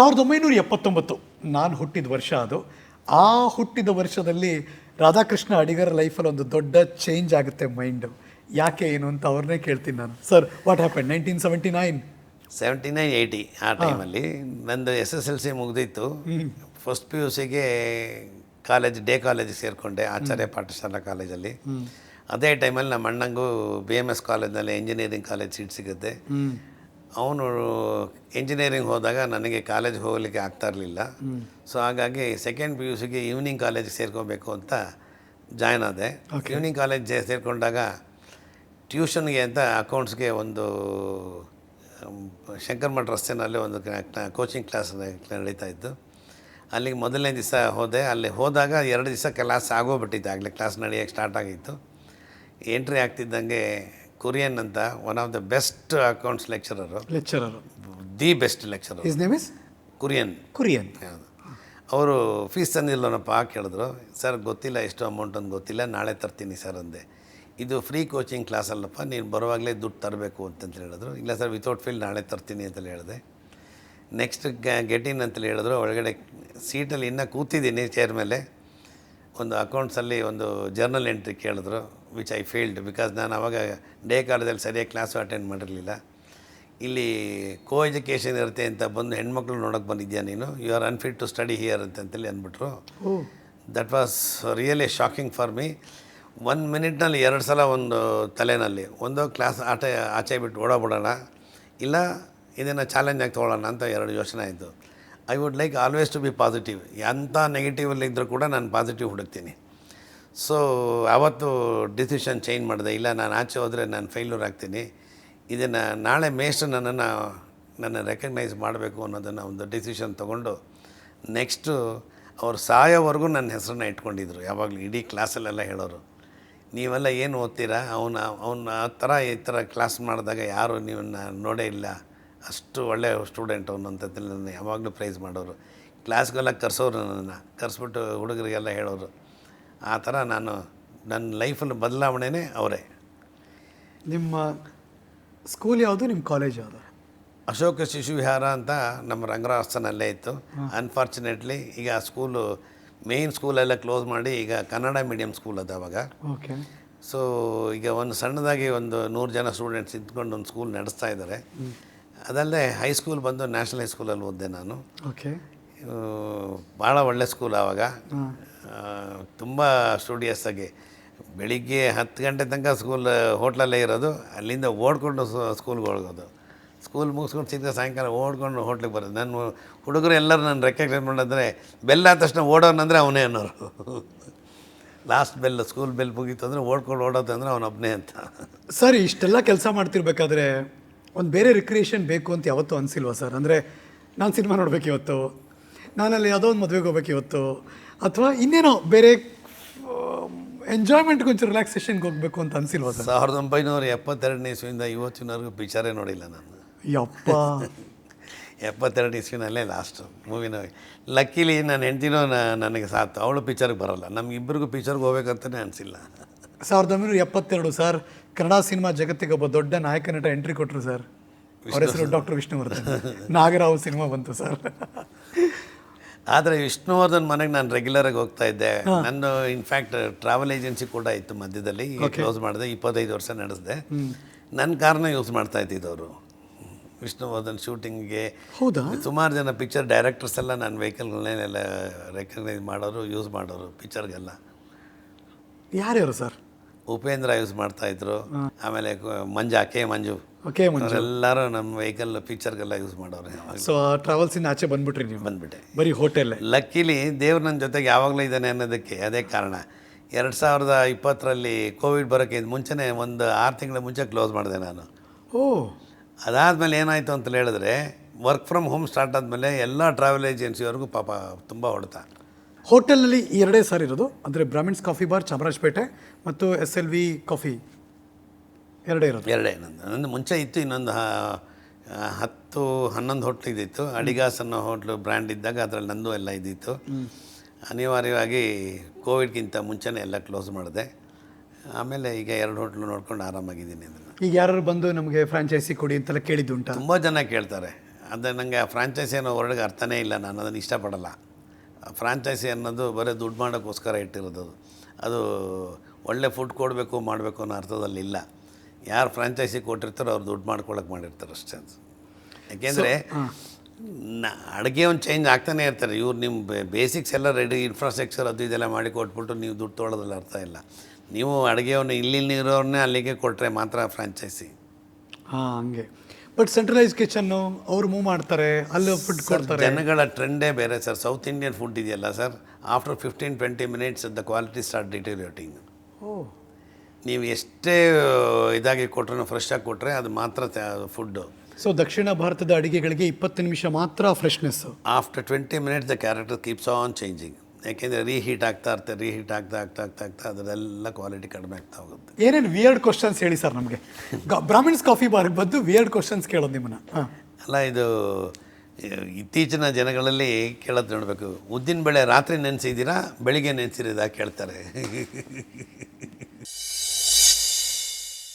ಸಾವಿರದ ಒಂಬೈನೂರ ಎಪ್ಪತ್ತೊಂಬತ್ತು. ನಾನು ಹುಟ್ಟಿದ ವರ್ಷ ಅದು. ಆ ಹುಟ್ಟಿದ ವರ್ಷದಲ್ಲಿ ರಾಧಾಕೃಷ್ಣ ಅಡಿಗರ ಲೈಫಲ್ಲಿ ಒಂದು ದೊಡ್ಡ ಚೇಂಜ್ ಆಗುತ್ತೆ ಮೈಂಡು ಯಾಕೆ ಏನು ಅಂತ ಅವ್ರನ್ನೇ ಕೇಳ್ತೀನಿ ನಾನು. Sir what happen nineteen seventy nine seventy nine eighty ಆ ಟೈಮಲ್ಲಿ ನಂದು ಎಸ್ ಎಸ್ ಎಲ್ ಸಿ ಮುಗಿದಿತ್ತು. ಫಸ್ಟ್ ಪಿ ಯು ಸಿಗೆ ಕಾಲೇಜ್ ಡೇ ಕಾಲೇಜಿಗೆ ಸೇರಿಕೊಂಡೆ ಆಚಾರ್ಯ ಪಾಠಶಾಲಾ ಕಾಲೇಜಲ್ಲಿ ಅದೇ ಟೈಮಲ್ಲಿ ನಮ್ಮ ಅಣ್ಣಂಗೂ ಬಿ ಎಂ ಎಸ್ ಕಾಲೇಜ್ನಲ್ಲಿ ಇಂಜಿನಿಯರಿಂಗ್ ಕಾಲೇಜ್ ಸೀಟ್ ಸಿಗುತ್ತೆ. ಅವನು ಇಂಜಿನಿಯರಿಂಗ್ ಹೋದಾಗ ನನಗೆ ಕಾಲೇಜ್ ಹೋಗಲಿಕ್ಕೆ ಆಗ್ತಾ ಇರಲಿಲ್ಲ. ಸೊ ಹಾಗಾಗಿ ಸೆಕೆಂಡ್ ಪಿ ಯು ಸಿಗೆ ಈವ್ನಿಂಗ್ ಕಾಲೇಜಿಗೆ ಸೇರ್ಕೋಬೇಕು ಅಂತ ಜಾಯ್ನ್ ಆದೆ. ಈವ್ನಿಂಗ್ ಕಾಲೇಜ್ ಸೇರಿಕೊಂಡಾಗ ಟ್ಯೂಷನ್ಗೆ ಅಂತ ಅಕೌಂಟ್ಸ್ಗೆ ಒಂದು ಶಂಕರಮಠ ಶಂಕರ್ ಮಠ ರಸ್ತೆನಲ್ಲಿ ಒಂದು ಕೋಚಿಂಗ್ ಕ್ಲಾಸ್ ನಡೀತಾ ಇತ್ತು. ಅಲ್ಲಿಗೆ ಮೊದಲನೇ ದಿವಸ ಹೋದೆ. ಅಲ್ಲಿ ಹೋದಾಗ ಎರಡು ದಿವಸ ಕ್ಲಾಸ್ ಆಗೋಗ್ಬಿಟ್ಟಿತ್ತು. ಆಗಲೇ ಕ್ಲಾಸ್ ನಡೆಯೋಕ್ಕೆ ಸ್ಟಾರ್ಟ್ ಆಗಿತ್ತು. ಎಂಟ್ರಿ ಆಗ್ತಿದ್ದಂಗೆ ಕುರಿಯನ್ ಅಂತ one of the best accounts lecturer lecturer the best lecturer is name is Kurian Kurian ಅವರು ಫೀಸ್ ತಂದಿಲ್ಲನಪ್ಪ ಕೇಳಿದ್ರು. ಸರ್ ಗೊತ್ತಿಲ್ಲ ಎಷ್ಟು ಅಮೌಂಟ್ ಅಂತ ಗೊತ್ತಿಲ್ಲ ನಾಳೆ ತರ್ತೀನಿ ಸರ್ ಅಂದೆ. ಇದು ಫ್ರೀ ಕೋಚಿಂಗ್ ಕ್ಲಾಸ್ ಅಲ್ಲಪ್ಪ ನೀನು ಬರುವಾಗಲೇ ದುಡ್ಡು ತರಬೇಕು ಅಂತಂತ ಹೇಳಿದ್ರು. ಇಲ್ಲ ಸರ್ ವಿತೌಟ್ ಫೀಲ್ ನಾಳೆ ತರ್ತೀನಿ ಅಂತಲೇ ಹೇಳಿದೆ. ನೆಕ್ಸ್ಟ್ ಗೆಟ್ ಇನ್ ಅಂತಲೇ ಹೇಳಿದ್ರು. ಒಳಗಡೆ ಸೀಟಲ್ಲಿ ಇನ್ನೂ ಕೂತಿದ್ದೀನಿ ಚೇರ್ ಮೇಲೆ. ಒಂದು ಅಕೌಂಟ್ಸಲ್ಲಿ ಒಂದು ಜರ್ನಲ್ ಎಂಟ್ರಿ ಕೇಳಿದ್ರು. ವಿಚ್ ಐ ಫೇಲ್ಡ್ ಬಿಕಾಸ್ ನಾನು ಅವಾಗ ಡೇ ಕಾಲೇಜಲ್ಲಿ ಸರಿಯಾಗಿ ಕ್ಲಾಸು ಅಟೆಂಡ್ ಮಾಡಿರಲಿಲ್ಲ. ಇಲ್ಲಿ ಕೋ ಎಜುಕೇಷನ್ ಇರುತ್ತೆ ಅಂತ ಬಂದು ಹೆಣ್ಮಕ್ಳು ನೋಡೋಕೆ ಬಂದಿದ್ಯಾ ನೀನು? You are unfit to study here ಅಂತಂತೇಳಿ ಅಂದ್ಬಿಟ್ರು. That was really shocking for me ಒಂದು ಮಿನಿಟ್ನಲ್ಲಿ ಎರಡು ಸಲ ಒಂದು ತಲೆನಲ್ಲಿ ಒಂದು ಕ್ಲಾಸ್ ಆಟ ಆಚೆ ಬಿಟ್ಟು ಓಡೋಗ್ಬಿಡೋಣ ಇಲ್ಲ ಇದನ್ನು ಚಾಲೆಂಜ್ ಆಗಿ ತೊಗೊಳ್ಳೋಣ ಅಂತ ಎರಡು ಯೋಚನೆ ಆಯಿತು. I would like always to be positive ಎಂಥ ನೆಗೆಟಿವಲ್ಲಿ ಇದ್ದರೂ ಕೂಡ ನಾನು ಪಾಸಿಟಿವ್ ಹುಡುಕ್ತೀನಿ. ಸೊ ಆವತ್ತು ಡಿಸಿಷನ್ ಚೇಂಜ್ ಮಾಡಿದೆ. ಇಲ್ಲ, ನಾನು ಆಚೆ ಹೋದರೆ ನಾನು ಫೇಲ್ಯೂರ್ ಆಗ್ತೀನಿ. ಇದನ್ನು ನಾಳೆ ಮೇಸ್ಟ್ ನನ್ನನ್ನು, ನನ್ನ ರೆಕಗ್ನೈಸ್ ಮಾಡಬೇಕು ಅನ್ನೋದನ್ನು ಒಂದು ಡಿಸಿಷನ್ ತೊಗೊಂಡು ನೆಕ್ಸ್ಟು ಅವ್ರು ಸಾಯೋವರೆಗೂ ನನ್ನ ಹೆಸರನ್ನ ಇಟ್ಕೊಂಡಿದ್ರು. ಯಾವಾಗಲೂ ಇಡೀ ಕ್ಲಾಸಲ್ಲೆಲ್ಲ ಹೇಳೋರು. ನೀವೆಲ್ಲ ಏನು ಓದ್ತೀರಾ? ಅವನ ಅವನ ಆ ಥರ ಈ ಥರ ಕ್ಲಾಸ್ ಮಾಡಿದಾಗ ಯಾರು ನೀವನ್ನ ನೋಡೇ ಇಲ್ಲ. ಅಷ್ಟು ಒಳ್ಳೆಯ ಸ್ಟೂಡೆಂಟ್ ಅವನು ನನ್ನ ಯಾವಾಗಲೂ ಪ್ರೈಸ್ ಮಾಡೋರು. ಕ್ಲಾಸ್ಗೆಲ್ಲ ಕರೆಸೋರು ನನ್ನನ್ನು. ಕರೆಸ್ಬಿಟ್ಟು ಹುಡುಗರಿಗೆಲ್ಲ ಹೇಳೋರು. ಆ ಥರ ನಾನು ನನ್ನ ಲೈಫಲ್ಲಿ ಬದಲಾವಣೆನೇ ಅವರೇ. ನಿಮ್ಮ ಸ್ಕೂಲ್ ಯಾವುದು ನಿಮ್ಮ ಕಾಲೇಜ್ ಯಾವುದು? ಅಶೋಕ ಶಿಶು ವಿಹಾರ ಅಂತ ನಮ್ಮ ರಂಗರಾಸ್ತನಲ್ಲೇ ಇತ್ತು. ಅನ್ಫಾರ್ಚುನೇಟ್ಲಿ ಈಗ ಆ ಸ್ಕೂಲು ಮೇಯ್ನ್ ಸ್ಕೂಲೆಲ್ಲ ಕ್ಲೋಸ್ ಮಾಡಿ ಈಗ ಕನ್ನಡ ಮೀಡಿಯಂ ಸ್ಕೂಲ್ ಅದು ಅವಾಗ. ಓಕೆ ಸೊ ಈಗ ಒಂದು ಸಣ್ಣದಾಗಿ ಒಂದು ನೂರು ಜನ ಸ್ಟೂಡೆಂಟ್ಸ್ ಇದ್ಕೊಂಡು ಒಂದು ಸ್ಕೂಲ್ ನಡೆಸ್ತಾ ಇದ್ದಾರೆ. ಅದಲ್ಲದೆ ಹೈಸ್ಕೂಲ್ ಬಂದು ನ್ಯಾಷನಲ್ ಹೈಸ್ಕೂಲಲ್ಲಿ ಓದಿದೆ ನಾನು. ಓಕೆ ಭಾಳ ಒಳ್ಳೆ ಸ್ಕೂಲ್ ಆವಾಗ. ತುಂಬ ಸ್ಟೂಡಿಯಸ್ ಆಗಿ. ಬೆಳಿಗ್ಗೆ ಹತ್ತು ಗಂಟೆ ತನಕ ಸ್ಕೂಲ್ ಹೋಟ್ಲಲ್ಲೇ ಇರೋದು. ಅಲ್ಲಿಂದ ಓಡ್ಕೊಂಡು ಸ್ಕೂಲ್ಗೆ ಹೋಗೋದು. ಸ್ಕೂಲ್ ಮುಗಿಸ್ಕೊಂಡು ಸಿಕ್ಕ ಸಾಯಂಕಾಲ ಓಡ್ಕೊಂಡು ಹೋಟ್ಲಿಗೆ ಬರೋದು. ನನ್ನ ಹುಡುಗರು ಎಲ್ಲರೂ ನನ್ನ ರೆಕಗ್ನೈಸ್ ಮಾಡಿದ್ರೆ ಬೆಲ್ಲ ಆದ ತಕ್ಷಣ ಓಡೋನಂದರೆ ಅವನೇ ಅನ್ನೋರು. ಲಾಸ್ಟ್ ಬೆಲ್ ಸ್ಕೂಲ್ ಬೆಲ್ ಮುಗೀತು ಅಂದರೆ ಓಡ್ಕೊಂಡು ಓಡೋದು ಅಂದರೆ ಅವನೊಬ್ಬನೇ ಅಂತ. ಸರ್, ಇಷ್ಟೆಲ್ಲ ಕೆಲಸ ಮಾಡ್ತಿರ್ಬೇಕಾದ್ರೆ ಒಂದು ಬೇರೆ ರಿಕ್ರಿಯೇಷನ್ ಬೇಕು ಅಂತ ಯಾವತ್ತೂ ಅನಿಸಿಲ್ವಾ ಸರ್? ಅಂದರೆ ನಾನು ಸಿನಿಮಾ ನೋಡ್ಬೇಕು ಇವತ್ತು. ನಾನಲ್ಲಿ ಯಾವುದೋ ಒಂದು ಮದುವೆಗೆ ಹೋಗ್ಬೇಕು ಇವತ್ತು. ಅಥವಾ ಇನ್ನೇನೋ ಬೇರೆ ಎಂಜಾಯ್ಮೆಂಟ್ ಕೊಂಚ ರಿಲ್ಯಾಕ್ಸೇಷನ್ಗೆ ಹೋಗ್ಬೇಕು ಅಂತ ಅನ್ಸಿಲ್ವ ಸರ್? ಸಾವಿರದ ಒಂಬೈನೂರ ಎಪ್ಪತ್ತೆರಡನೇ ಇಸ್ವಿಯಿಂದ ಇವತ್ತಿನವರೆಗೂ ಪಿಕ್ಚರೇ ನೋಡಿಲ್ಲ ನಾನು. ಯಪ್ಪ. ಎಪ್ಪತ್ತೆರಡು ಇಸ್ವಿನಲ್ಲೇ ಲಾಸ್ಟು ಮೂವಿನ ಲಕ್ಕಿಲಿ ನನ್ನ ಹೆಂಡ್ತಿನೋ ನನಗೆ ಸಾಕು ಅವಳು ಪಿಕ್ಚರ್ಗೆ ಬರೋಲ್ಲ. ನಮಗಿಬ್ಬರಿಗೂ ಪಿಕ್ಚರ್ಗೆ ಹೋಗ್ಬೇಕಂತಲೇ ಅನಿಸಿಲ್ಲ. ಸಾವಿರದ ಒಂಬೈನೂರ ಎಪ್ಪತ್ತೆರಡು ಸರ್ ಕನ್ನಡ ಸಿನಿಮಾ ಜಗತ್ತಿಗೆ ಒಬ್ಬ ದೊಡ್ಡ ನಾಯಕ ನಟ ಎಂಟ್ರಿ ಕೊಟ್ಟರು ಸರ್. ಅವರ ಹೆಸರು ಡಾಕ್ಟರ್ ವಿಷ್ಣುವರ್ಧನ್. ನಾಗರಾವ್ ಸಿನಿಮಾ ಬಂತು ಸರ್. ಆದರೆ ವಿಷ್ಣುವರ್ಧನ್ ಮನೆಗೆ ನಾನು ರೆಗ್ಯುಲರಾಗಿ ಹೋಗ್ತಾ ಇದ್ದೆ. ನನ್ನ ಇನ್ಫ್ಯಾಕ್ಟ್ ಟ್ರಾವೆಲ್ ಏಜೆನ್ಸಿ ಕೂಡ ಇತ್ತು ಮಧ್ಯದಲ್ಲಿ ಕ್ಲೋಸ್ ಮಾಡಿದೆ ಇಪ್ಪತ್ತೈದು ವರ್ಷ ನಡೆಸಿದೆ. ನನ್ನ ಕಾರನ್ನ ಯೂಸ್ ಮಾಡ್ತಾ ಇದ್ದಿದ್ದವರು. ವಿಷ್ಣುವರ್ಧನ್ ಶೂಟಿಂಗ್ಗೆ ಹೌದಾ? ಸುಮಾರು ಜನ ಪಿಕ್ಚರ್ ಡೈರೆಕ್ಟರ್ಸ್ ಎಲ್ಲ ನನ್ನ ವೆಹಿಕಲ್ಗಳನ್ನೆಲ್ಲ ರೆಕಗ್ನೈಸ್ ಮಾಡೋರು ಯೂಸ್ ಮಾಡೋರು ಪಿಕ್ಚರ್ಗೆಲ್ಲ ಯಾರ್ಯಾರು ಸರ್? ಉಪೇಂದ್ರ ಯೂಸ್ ಮಾಡ್ತಾ ಇದ್ರು. ಆಮೇಲೆ ಮಂಜಾ ಕೆ ಮಂಜು. ಓಕೆ ಎಲ್ಲರೂ ನಮ್ಮ ವೆಹಿಕಲ್ ಪಿಕ್ಚರ್ಗೆಲ್ಲ ಯೂಸ್ ಮಾಡೋರು ಸೊ ಟ್ರಾವೆಲ್ಸಿಂದ ಆಚೆ ಬಂದ್ಬಿಟ್ರಿ ನೀವು? ಬಂದ್ಬಿಟ್ಟೆ. ಬರೀ ಹೋಟೆಲ್ ಲಕ್ಕಿಲಿ ದೇವ್ರು ನನ್ನ ಜೊತೆಗೆ ಯಾವಾಗಲೂ ಇದ್ದಾನೆ ಅನ್ನೋದಕ್ಕೆ ಅದೇ ಕಾರಣ. ಎರಡು ಸಾವಿರದ ಇಪ್ಪತ್ತರಲ್ಲಿ ಕೋವಿಡ್ ಬರೋಕ್ಕೆ ಮುಂಚೆನೇ ಒಂದು ಆರು ತಿಂಗಳ ಮುಂಚೆ ಕ್ಲೋಸ್ ಮಾಡಿದೆ ನಾನು. ಓ. ಅದಾದಮೇಲೆ ಏನಾಯಿತು ಅಂತ ಹೇಳಿದ್ರೆ ವರ್ಕ್ ಫ್ರಮ್ ಹೋಮ್ ಸ್ಟಾರ್ಟ್ ಆದಮೇಲೆ ಎಲ್ಲ ಟ್ರಾವೆಲ್ ಏಜೆನ್ಸಿಯವ್ರಿಗೂ ಪಾಪ ತುಂಬ ಹೊಡೆತ. ಹೋಟೆಲ್ನಲ್ಲಿ ಎರಡೇ ಸಾರಿ ಇರೋದು. ಅಂದರೆ ಬ್ರಾಹ್ಮಿಣ್ಸ್ ಕಾಫಿ ಬಾರ್ ಚಾಮರಾಜಪೇಟೆ ಮತ್ತು ಎಸ್ ಎಲ್ ವಿ ಕಾಫಿ ಎರಡೇ ಇರೋದು. ಎರಡೇ ನಂದು. ನಂದು ಮುಂಚೆ ಇತ್ತು ಇನ್ನೊಂದು ಹತ್ತು ಹನ್ನೊಂದು ಹೋಟ್ಲ್ ಇದ್ದಿತ್ತು ಅಡಿಗಾಸ್ ಅನ್ನೋ ಹೋಟ್ಲು ಬ್ರ್ಯಾಂಡ್ ಇದ್ದಾಗ ಅದರಲ್ಲಿ ನಂದು ಎಲ್ಲ ಇದ್ದಿತ್ತು. ಅನಿವಾರ್ಯವಾಗಿ ಕೋವಿಡ್ಗಿಂತ ಮುಂಚೆನೇ ಎಲ್ಲ ಕ್ಲೋಸ್ ಮಾಡಿದೆ. ಆಮೇಲೆ ಈಗ ಎರಡು ಹೋಟ್ಲು ನೋಡ್ಕೊಂಡು ಆರಾಮಾಗಿದ್ದೀನಿ ಅದನ್ನು. ಈಗ ಯಾರು ಬಂದು ನಮಗೆ ಫ್ರಾಂಚೈಸಿ ಕೊಡಿ ಅಂತೆಲ್ಲ ಕೇಳಿದ್ದುಂಟಾ? ತುಂಬ ಜನ ಕೇಳ್ತಾರೆ. ಅಂದರೆ ನನಗೆ ಆ ಫ್ರಾಂಚೈಸಿ ಅನ್ನೋ ವರ್ಡ್ಗೆ ಅರ್ಥನೇ ಇಲ್ಲ ನಾನು ಅದನ್ನು ಇಷ್ಟಪಡಲ್ಲ. ಫ್ರಾಂಚೈಸಿ ಅನ್ನೋದು ಬರೀ ದುಡ್ಡು ಮಾಡೋಕ್ಕೋಸ್ಕರ ಇಟ್ಟಿರೋದು ಅದು. ಅದು ಒಳ್ಳೆ ಫುಡ್ ಕೊಡಬೇಕು ಮಾಡಬೇಕು ಅನ್ನೋ ಅರ್ಥದಲ್ಲಿ ಇಲ್ಲ. ಯಾರು ಫ್ರಾಂಚೈಸಿ ಕೊಟ್ಟಿರ್ತಾರೋ ಅವ್ರು ದುಡ್ಡು ಮಾಡ್ಕೊಳಕ್ಕೆ ಮಾಡಿರ್ತಾರೆ ಅಷ್ಟೇ ಅದು. ಯಾಕೆಂದರೆ ನ ಅಡುಗೆ ಒಂದು ಚೇಂಜ್ ಆಗ್ತಾನೆ ಇರ್ತಾರೆ. ಇವ್ರು ನಿಮ್ಮ ಬೇಸಿಕ್ಸ್ ಎಲ್ಲ ರೆಡಿ ಇನ್ಫ್ರಾಸ್ಟ್ರಕ್ಚರ್ ಅದು ಇದೆಲ್ಲ ಮಾಡಿ ಕೊಟ್ಬಿಟ್ಟು ನೀವು ದುಡ್ಡು ತೊಳೋದಲ್ಲ ಅರ್ಥ ಇಲ್ಲ. ನೀವು ಅಡುಗೆಯವನ್ನು ಇಲ್ಲಿ ಇರೋರನ್ನೇ ಅಲ್ಲಿಗೆ ಕೊಟ್ಟರೆ ಮಾತ್ರ ಫ್ರಾಂಚೈಸಿ. ಹಾಂ ಹಂಗೆ. ಬಟ್ ಸೆಂಟ್ರಲೈಸ್ ಕಿಚನ್ನು ಅವ್ರು ಮೂವ್ ಮಾಡ್ತಾರೆ ಅಲ್ಲಿ ಫುಡ್ ಕೊಡ್ತಾರೆ. ಜನಗಳ ಟ್ರೆಂಡೇ ಬೇರೆ ಸರ್. ಸೌತ್ ಇಂಡಿಯನ್ ಫುಡ್ ಇದೆಯಲ್ಲ sir after fifteen twenty minutes the quality start deteriorating ನೀವು ಎಷ್ಟೇ ಇದಾಗಿ ಕೊಟ್ರೂ ಫ್ರೆಶ್ ಆಗಿ ಕೊಟ್ಟರೆ ಅದು ಮಾತ್ರ ಫುಡ್ಡು ಸೊ ದಕ್ಷಿಣ ಭಾರತದ ಅಡುಗೆಗಳಿಗೆ ಇಪ್ಪತ್ತು ನಿಮಿಷ ಮಾತ್ರ freshness after twenty minutes the character keeps on changing ಯಾಕೆಂದರೆ ರೀಹೀಟ್ ಆಗ್ತಾ ಇರ್ತಾರೆ ರೀಹೀಟ್ ಆಗ್ತಾ ಆಗ್ತಾ ಆಗ್ತಾ ಆಗ್ತಾ ಅದರೆಲ್ಲ ಕ್ವಾಲಿಟಿ ಕಡಿಮೆ ಆಗ್ತಾ ಹೋಗುತ್ತೆ. ಏನೇನು ವಿಯರ್ಡ್ ಕ್ವಶನ್ಸ್ ಹೇಳಿ ಸರ್ ನಮಗೆ? ಬ್ರಾಹ್ಮಿಣ್ಸ್ ಕಾಫಿ ಬಾರ್ಗೆ ಬಂದು ವಿಯರ್ಡ್ ಕ್ವಶನ್ಸ್ ಕೇಳೋದು ನಿಮ್ಮನ್ನು. ಹಾಂ. ಅಲ್ಲ ಇದು ಇತ್ತೀಚಿನ ಜನಗಳಲ್ಲಿ ಕೇಳೋದು ನೋಡಬೇಕು. ಉದ್ದಿನ ಬೆಳೆ ರಾತ್ರಿ ನೆನೆಸಿದ್ದೀರಾ ಬೆಳಿಗ್ಗೆ ನೆನೆಸಿರೋದಾ ಕೇಳ್ತಾರೆ.